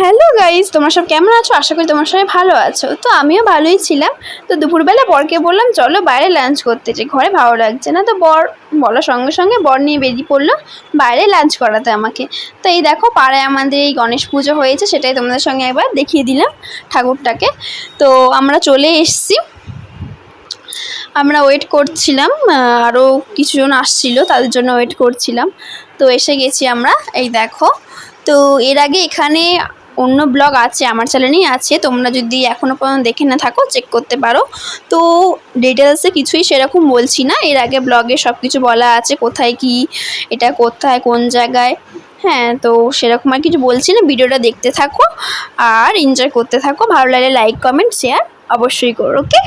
Hello guys তোমার সব কেমন আছো? আশা করি তোমার সবাই ভালো আছো। তো আমিও ভালোই ছিলাম। তো দুপুরবেলা বরকে বললাম, চলো বাইরে লাঞ্চ করতে। যে ঘরে ভালো লাগছে না। তো বর বলার সঙ্গে সঙ্গে বর নিয়ে বেরিয়ে পড়ল বাইরে লাঞ্চ করাতে আমাকে। তো এই দেখো, পাড়ায় আমাদের এই গণেশ পুজো হয়েছে, সেটাই তোমাদের সঙ্গে একবার দেখিয়ে দিলাম ঠাকুরটাকে। তো আমরা চলে এসছি। আমরা ওয়েট করছিলাম আরও কিছুজন আসছিল, তাদের জন্য ওয়েট করছিলাম। তো এসে গেছি আমরা, এই দেখো। তো এর আগে এখানে অন্য ব্লগ আছে, আমার চ্যানেলেই আছে, তোমরা যদি এখনও পর্যন্ত দেখে না থাকো চেক করতে পারো। তো ডিটেলসে কিছুই সেরকম বলছি না, এর আগে ব্লগে সব কিছু বলা আছে, কোথায় কি, এটা কোথায়, কোন জায়গায় হ্যাঁ তো সেরকম আর কিছু বলছি না, ভিডিওটা দেখতে থাকো আর এনজয় করতে থাকো, ভালো লাগলে লাইক কমেন্ট শেয়ার অবশ্যই করো ওকে